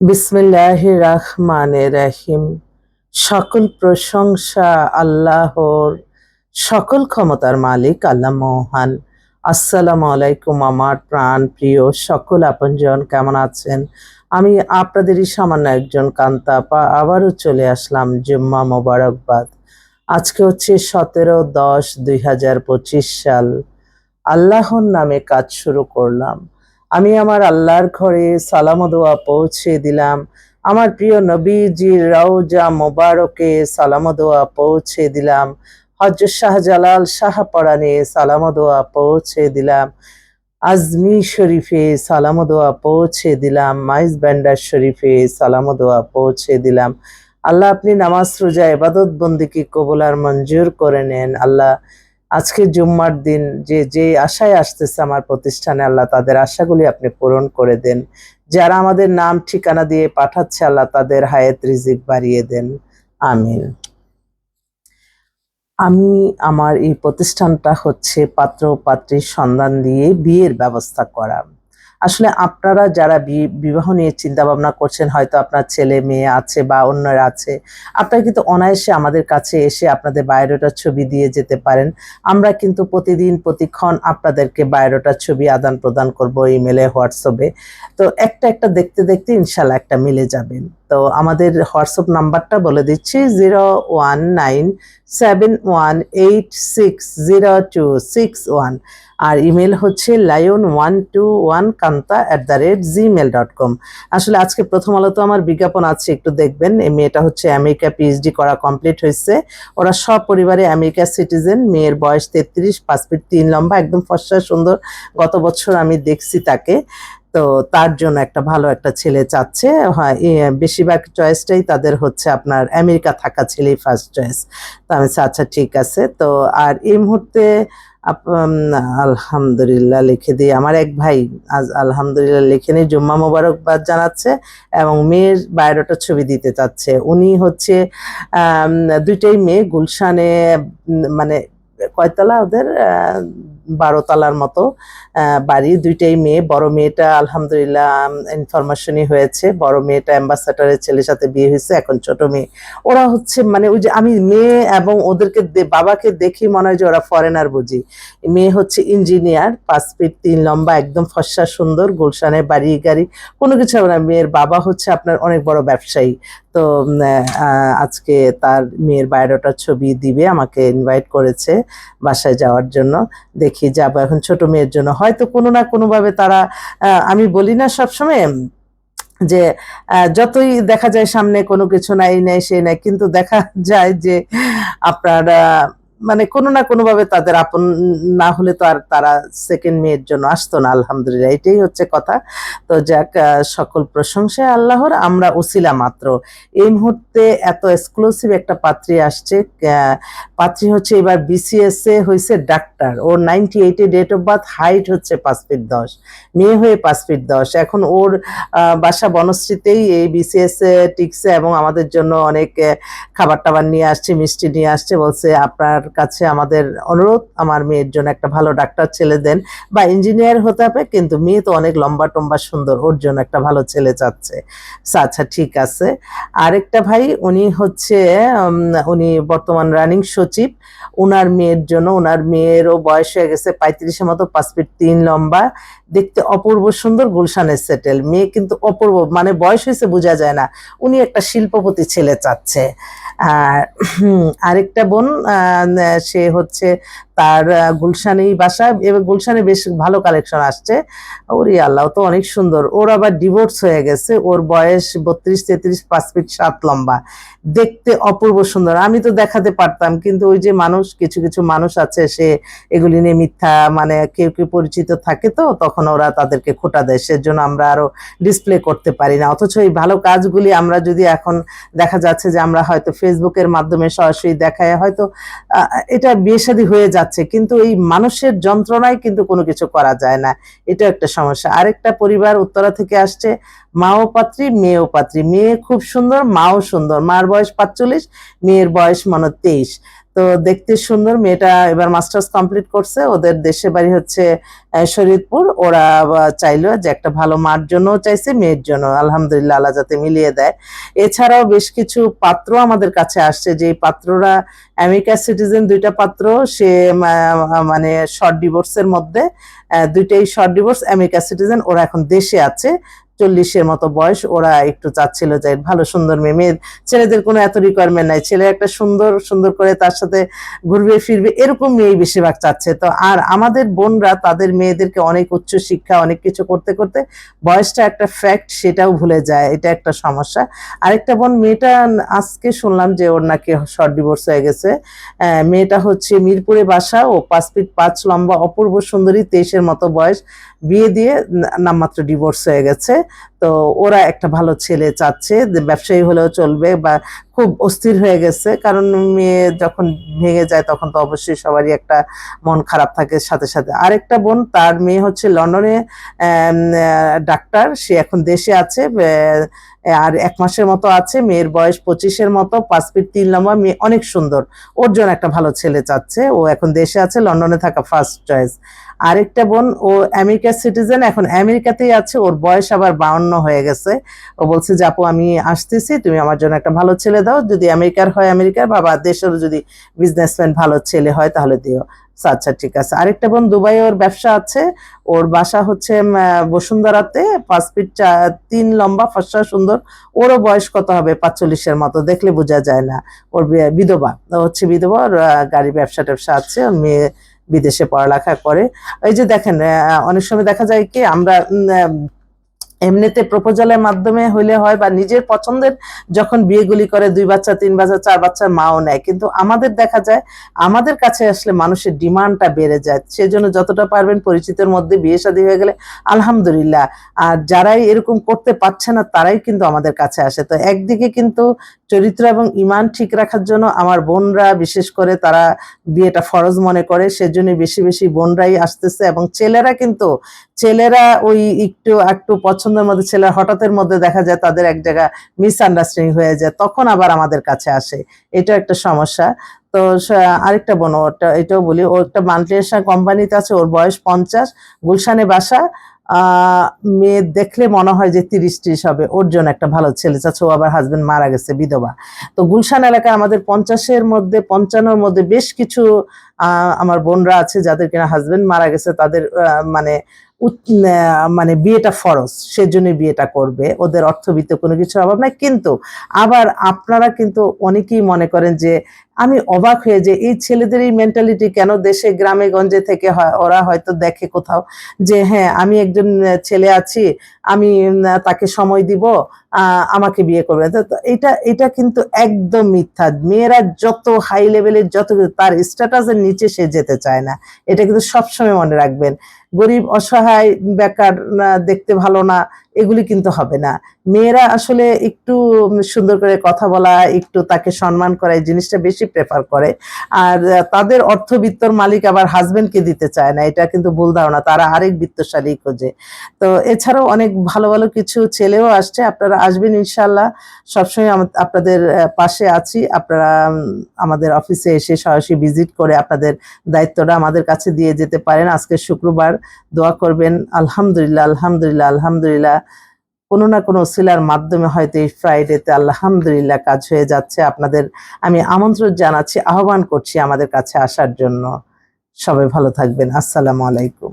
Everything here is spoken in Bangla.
বিসমিল্লাহ রহমান রাহিম। সকল প্রশংসা আল্লাহর, সকল ক্ষমতার মালিক আল্লাহ মহান। আসসালামু আলাইকুম আমার প্রাণ প্রিয় সকল আপনজন, কেমন আছেন? আমি আপনাদেরই সামান্য একজন কান্তাপা আবারও চলে আসলাম জুম্মা মোবারকবাদ। আজকে হচ্ছে সতেরো দশ দুই সাল। আল্লাহর নামে কাজ শুরু করলাম। আমি আমার আল্লাহর ঘরে সালাম দোয়া পৌঁছে দিলাম। আমার প্রিয় নবীজির রওজা মোবারকে সালাম দোয়া পৌঁছে দিলাম। হজরত শাহজালাল শাহপরানে সালাম দোয়া পৌঁছে দিলাম। আজমি শরীফে সালাম দোয়া পৌঁছে দিলাম। মাইজ ব্যান্ডার শরীফে সালাম দোয়া পৌঁছে দিলাম। আল্লাহ আপনি নামাজ, রোজা এবাদত বন্দিকে কবুল আর মঞ্জুর করে নেন। আল্লাহ আজকে জুম্মার দিন যে যে আশায় আসতেছে আমার প্রতিষ্ঠানে, আল্লাহ তাদের আশাগুলি আপনি পূরণ করে দেন। যারা আমাদের নাম, ঠিকানা দিয়ে পাঠাচ্ছে, আল্লাহ তাদের হায়াত, রিজিক বাড়িয়ে দেন। আমিন। আমি আমার এই প্রতিষ্ঠানটা হচ্ছে পাত্র পাত্রীর সন্ধান দিয়ে বিয়ের ব্যবস্থা করা। আসলে আপনারা যারা বিবাহ নিয়ে চিন্তা ভাবনা করছেন, হয়তো আপনার ছেলে মেয়ে আছে বা অন্যরা আছে, আপনারা কিন্তু অনায়াসে আমাদের কাছে এসে আপনাদের বায়োডাটার ছবি দিয়ে যেতে পারেন। আমরা কিন্তু প্রতিদিন, প্রতিক্ষণ আপনাদেরকে বায়োডাটার ছবি আদান প্রদান করব ইমেলে, হোয়াটসঅ্যাপে। তো একটা একটা দেখতে দেখতে ইনশাল্লাহ একটা মিলে যাবেন। তো আমাদের হোয়াটসঅ্যাপ নাম্বারটা বলে দিচ্ছি, zero one nine seven one eight six zero two six one আর ইমেল হচ্ছে lion one two one Kanta at the rate Gmail dot com আসলে আজকে প্রথম আলোতে আমার বিজ্ঞাপন আছে, একটু দেখবেন। এই মেয়েটা হচ্ছে আমেরিকা পিএইচডি করা কমপ্লিট হয়েছে। ওরা সব পরিবারে আমেরিকা সিটিজেন মেয়ের বয়স তেত্রিশ, পাঁচ ফিট তিন লম্বা, একদম ফর্সা, সুন্দর। গত বছর আমি দেখছি তাকে। তো তার জন্য একটা ভালো একটা ছেলে চাচ্ছে। হয় বেশিরভাগ চয়েসটাই তাদের হচ্ছে আপনার আমেরিকা থাকা ছেলেই ফার্স্ট চয়েস তো আমি আচ্ছা ঠিক আছে। তো আর এই মুহূর্তে আলহামদুলিল্লাহ লিখে দিই। আমার এক ভাই আজ আলহামদুলিল্লাহ লিখে নিয়ে জুম্মা মোবারকবাদ জানাচ্ছে এবং মেয়ের বায়োডাটার ছবি দিতে চাচ্ছে। উনি হচ্ছে দুইটাই মেয়ে, গুলশানে মানে কয়তলা ওদের? বারো তলার মতো বাড়ি। দুইটাই মেয়ে, বড় মেয়েটা আলহামদুলিল্লাহ ইনফরমেশনই হয়েছে। বড় মেয়েটা অ্যাম্বাসাডারের ছেলের সাথে বিয়ে হয়েছে, এখন ছোট মেয়ে। ওরা হচ্ছে মানে ওই যে আমি মেয়ে এবং ওদেরকে বাবাকে দেখি মনে হয় যে ওরা ফরেনার বুঝি। মেয়ে হচ্ছে ইঞ্জিনিয়ার পাঁচ ফিট তিন লম্বা, একদম ফর্সা, সুন্দর, গুলশানের বাড়ি, গাড়ি, কোনো কিছু না। মেয়ের বাবা হচ্ছে আপনার অনেক বড় ব্যবসায়ী। তো আজকে তার মেয়ের বায়োডাটার ছবি দিবে, আমাকে ইনভাইট করেছে বাসায় যাওয়ার জন্য। দেখি যাব এখন ছোট মেয়ের জন্য। হয়তো কোনো না কোনোভাবে তারা আমি বলি না সবসময়, যে যতই দেখা যায় সামনে কোনো কিছু নাই নাই, সে নাই, কিন্তু দেখা যায় যে আপনার মানে কোনো না কোনোভাবে তাদের আপন না হলে তো আর তারা সেকেন্ড মেয়ের জন্য আসতো না, আলহামদুলিল্লাহ, এটাই হচ্ছে কথা। তো যাক সকল প্রশংসায় আল্লাহর, আমরা ওসিলা মাত্র। এই মুহূর্তে এত এক্সক্লুসিভ একটা পাত্রী আসছে পাত্রী হচ্ছে এবার বিসিএস এ হয়েছে ডাক্তার ওর নাইনটি এইটে ডেট অফ বার্থ হাইট হচ্ছে পাঁচ ফিট দশ। মেয়ে হয়ে পাঁচ ফিট দশ। এখন ওর বাসা বনশ্রীতেই এই বিসিএস এ টিকছে এবং আমাদের জন্য অনেক খাবার টাবার নিয়ে আসছে, মিষ্টি নিয়ে আসছে, বলছে আপনার কাছে আমাদের অনুরোধ আমার মেয়ের জন্য একটা ভালো ডাক্তার ছেলে দেন। বা ইঞ্জিনিয়ার হতে হবে কিন্তু মেয়ে তো অনেক লম্বা টম্বা সুন্দর ওর জন্য একটা ভালো ছেলে চাচ্ছে। আচ্ছা, আচ্ছা ঠিক আছে। আরেকটা ভাই উনি হচ্ছে উনি বর্তমান রানিং সচিব। ওনার মেয়ের জন্য ওনার মেয়েরও বয়স হয়ে গেছে পঁয়ত্রিশের মতো পাঁচ ফিট তিন লম্বা। দেখতে অপূর্ব সুন্দর গুলশানের সেটেল মেয়ে কিন্তু অপূর্ব মানে বয়স হয়েছে বোঝা যায় না। উনি একটা শিল্পপতি ছেলে চাচ্ছে। আর আরেকটা বোন সে হচ্ছে তার আহ, গুলশানেই বাসা এবার গুলশানে বেশ ভালো কালেকশন আসছে। ওরে আল্লাহ তো অনেক সুন্দর। ওর আবার ডিভোর্স হয়ে গেছে। ওর বয়স বত্রিশ তেত্রিশ পাঁচ ফিট সাত লম্বা। দেখতে অপূর্ব সুন্দর। আমি তো দেখাতে পারতাম কিন্তু ওই যে মানুষ কিছু কিছু মানুষ আছে সে এগুলি নিয়ে মিথ্যা মানে কেউ কেউ পরিচিত থাকে তো তখন ওরা তাদেরকে খোটা দেয়। সেজন্য আমরা আরও ডিসপ্লে করতে পারি না। অথচ এই ভালো কাজগুলি আমরা যদি এখন দেখা যাচ্ছে যে আমরা হয়তো ফেসবুকের মাধ্যমে সরাসরি দেখায় হয়তো এটা বিয়ে হয়ে যাচ্ছে। কিন্তু এই মানুষের যন্ত্রণায় কিন্তু কোনো কিছু করা যায় না। এটা একটা সমস্যা। আরেকটা পরিবার উত্তরা থেকে আসছে। মাও পাত্রী, মেয়েও পাত্রী। মেয়ে খুব সুন্দর, মাও সুন্দর। মার বয়স পাঁচচল্লিশ, মেয়ের বয়স মনে তেইশ। তো দেখতে সুন্দর, মেয়েটা এবার মাস্টার্স কমপ্লিট করছে। ওদের দেশে বাড়ি হচ্ছে শরীরপুর ওরা চাইলো যে একটা ভালো মার জন্য চাইছে, মেয়ের জন্য আলহামদুলিল্লাহ আল্লাহ যাতে মিলিয়ে দেয়। এছাড়াও বেশ কিছু পাত্র আমাদের কাছে আসছে। যে পাত্ররা আমেরিকা সিটিজেন দুইটা পাত্র, সে মানে শর্ট ডিভোর্সের মধ্যে দুইটাই শর্ট ডিভোর্স আমেরিকা সিটিজেন। ওরা এখন দেশে আছে। চল্লিশের মতো বয়স, ওরা একটু চাচ্ছিল যে ভালো সুন্দর মেয়ে মেয়ে ছেলেদের কোনো এত রিকোয়ারমেন্ট নাই। ছেলে একটা সুন্দর সুন্দর করে তার সাথে ঘুরবে, ফিরবে, এরকম মেয়েই বেশিরভাগ চাচ্ছে। তো আর আমাদের বোনরা, তাদের মেয়েদেরকে অনেক উচ্চ শিক্ষা, অনেক কিছু করতে করতে বয়সটা একটা ফ্যাক্ট সেটাও ভুলে যায়। এটা একটা সমস্যা। আরেকটা বোন, মেয়েটা আজকে শুনলাম যে ওর নাকি শর্ট ডিভোর্স হয়ে গেছে। মেয়েটা হচ্ছে মিরপুরে বাসা, ও পাঁচ ফিট পাঁচ লম্বা, অপূর্ব সুন্দরী, তেইশের মতো বয়স। বিয়ে দিয়ে নামমাত্র ডিভোর্স হয়ে গেছে। তো ওরা একটা ভালো ছেলে চাচ্ছে ব্যবসায়ী হলেও চলবে বা খুব অস্থির হয়ে গেছে। কারণ মেয়ে যখন ভেঙে যায় তখন তো অবশ্যই সবারই একটা মন খারাপ থাকে সাথে সাথে। আরেকটা বোন, তার মেয়ে হচ্ছে লন্ডনে ডাক্তার। সে এখন দেশে আছে আর এক মাসের মতো আছে। মেয়ের বয়স পঁচিশের মতো, পাঁচ ফিট তিন লম্বা, মেয়ে অনেক সুন্দর। ওর জন্য একটা ভালো ছেলে চাচ্ছে। ও এখন দেশে আছে, লন্ডনে থাকা ফার্স্ট চয়েস আরেকটা বোন, ও আমেরিকার সিটিজেন এখন আমেরিকাতেই আছে। ওর বয়স আবার বাউন্ন হয়ে গেছে। ও বলছে যে, আপু, আমি আসতেছি, তুমি আমার জন্য একটা ভালো ছেলে দাও যদি আমেরিকার হয় আমেরিকার বাবা দেশের যদি বিজনেসম্যান ভালো ছেলে হয় তাহলে দিও। আচ্ছা, আচ্ছা ঠিক আছে। আরেকটা বোন দুবাই ওর ব্যবসা আছে। ওর বাসা হচ্ছে বসুন্ধরাতে। পাঁচ ফিট তিন লম্বা ফর্সা সুন্দর। ওরও বয়স কত হবে? পাঁচচল্লিশের মতো। দেখলে বোঝা যায় না। ওর বিধবা। হচ্ছে বিধবা ওর গাড়ি ব্যবসা ট্যাবসা আছে। ওর মেয়ে বিদেশে পড়ালেখা করে। এই যে দেখেন অনেক সময় দেখা যায় কি আমরা এমনিতে প্রপোজালের মাধ্যমে হইলে হয় বা নিজের পছন্দের যখন বিয়েগুলি করে, দুই বাচ্চা, তিন বাচ্চা, চার বাচ্চার মাও নেয়। কিন্তু আমাদের দেখা যায়, আমাদের কাছে আসলে মানুষের ডিমান্ডটা বেড়ে যায়। সেজন্য যতটা পারবেন পরিচিতের মধ্যে বিয়ে শাদী হয়ে গেলে আলহামদুলিল্লাহ। আর যারাই এরকম করতে পারছে না, তারাই কিন্তু আমাদের কাছে আসে। তো একদিকে কিন্তু চরিত্র এবং ইমান ঠিক রাখার জন্য আমার বোনরা, বিশেষ করে তারা বিয়েটা ফরজ মনে করে, সেজন্য বেশি বেশি বোনরাই আসতেছে। এবং ছেলেরা কিন্তু, ছেলেরা ওই একটু একটু পছন্দের মধ্যে ছেলের হঠাৎের মধ্যে দেখা যায় তাদের এক জায়গায় মিসআন্ডারস্ট্যান্ডিং হয়ে যায়, তখন আবার আমাদের কাছে আসে। এটা একটা সমস্যা। তো আরেকটা বোন, ওটা, এটাও বলি ও একটা মাল্টিনেশনাল কোম্পানিতে আছে, ওর বয়স পঞ্চাশ, গুলশানে বাসা মেয়ে দেখলে মনে হয় যে তিরিশ ত্রিশ হবে। ওর জন্য একটা ভালো ছেলে। চাচ্ছে আবার হাজবেন্ড মারা গেছে, বিধবা। তো গুলশান এলাকায় আমাদের পঞ্চাশের মধ্যে, পঞ্চান্নর মধ্যে বেশ কিছু আমার বোনরা আছে যাদের কিনা হাজবেন্ড মারা গেছে। তাদের মানে মানে বিয়েটা ফরজ। সেজন্য বিয়েটা করবে। ওদের অর্থবিত্ত কোনো কিছুর অভাব নাই। কিন্তু আবার আপনারা কিন্তু অনেকেই মনে করেন যে আমি অবাক হয়ে যে এই ছেলেদের এই মেন্টালিটি কেন দেশে, গ্রামে, গঞ্জে থেকে হয়? ওরা হয়তো দেখে কোথাও যে হ্যাঁ আমি একজন ছেলে আছি, আমি তাকে সময় দিব আমাকে বিয়ে করবে এটা এটা কিন্তু একদম মিথ্যা। মেয়েরা যত হাই লেভেলের যত তার স্ট্যাটাসের নিচে সে যেতে চায় না। এটা কিন্তু সবসময় মনে রাখবেন। গরিব, অসহায়, বেকার দেখতে ভালো না, এগুলি কিন্তু হবে না। মেয়েরা আসলে একটু সুন্দর করে কথা বলা, একটু তাকে সম্মান করা, এই জিনিসটা বেশি প্রেফার করে। আর তাদের অর্থবিত্তর মালিক আবার হাজবেন্ডকে দিতে চায় না। এটা কিন্তু ভুল ধারণা। তারা আরেক বিত্তশালী খোঁজে। তো এছাড়াও অনেক ভালো ভালো কিছু ছেলেও আসছে। আপনারা আসবেন ইনশাল্লাহ সবসময় আপনাদের পাশে আছি। আপনারা আমাদের অফিসে এসে সরাসরি ভিজিট করে আপনাদের দায়িত্বটা আমাদের কাছে দিয়ে যেতে পারেন। আজকে শুক্রবার, দোয়া করবেন। আলহামদুলিল্লাহ আলহামদুলিল্লাহ আলহামদুলিল্লাহ। কোনো না কোনো সিলার মাধ্যমে হয়তো এই ফ্রাইডেতে আলহামদুলিল্লাহ কাজ হয়ে যাচ্ছে। আপনাদের, আমি আমন্ত্রণ জানাচ্ছি, আহ্বান করছি আমাদের কাছে আসার জন্য। সবাই ভালো থাকবেন। আসসালামু আলাইকুম।